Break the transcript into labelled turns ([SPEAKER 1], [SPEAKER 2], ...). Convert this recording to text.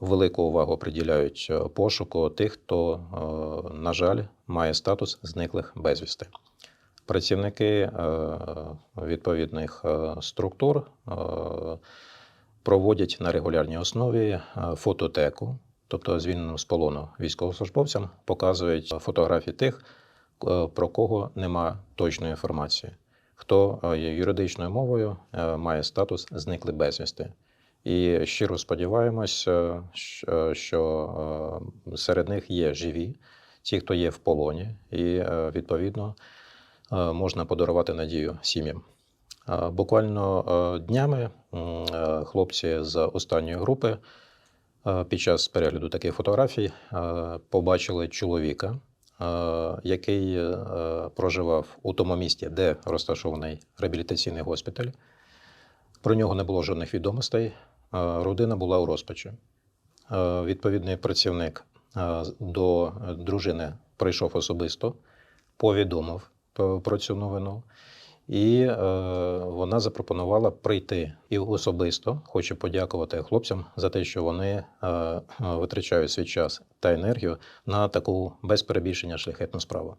[SPEAKER 1] велику увагу приділяють е, пошуку тих, хто, е, на жаль, має статус зниклих безвісти. Працівники е, відповідних структур проводять на регулярній основі фототеку, тобто звільненим з полону військовослужбовцям показують фотографії тих, про кого нема точної інформації, хто юридичною мовою має статус зникли безвісти. І щиро сподіваємось, е, що е, серед них є живі, ті, хто є в полоні, і е, відповідно можна подарувати надію сім'ям. Буквально днями хлопці з останньої групи під час перегляду таких фотографій побачили чоловіка, який проживав у тому місті, де розташований реабілітаційний госпіталь. Про нього не було жодних відомостей. е, Родина була у розпачі. Е, Відповідний працівник е, до дружини прийшов особисто, повідомив про- цю новину. І вона запропонувала прийти і особисто хоче подякувати хлопцям за те, що вони витрачають свій час та енергію на таку без перебільшення шляхетну справу.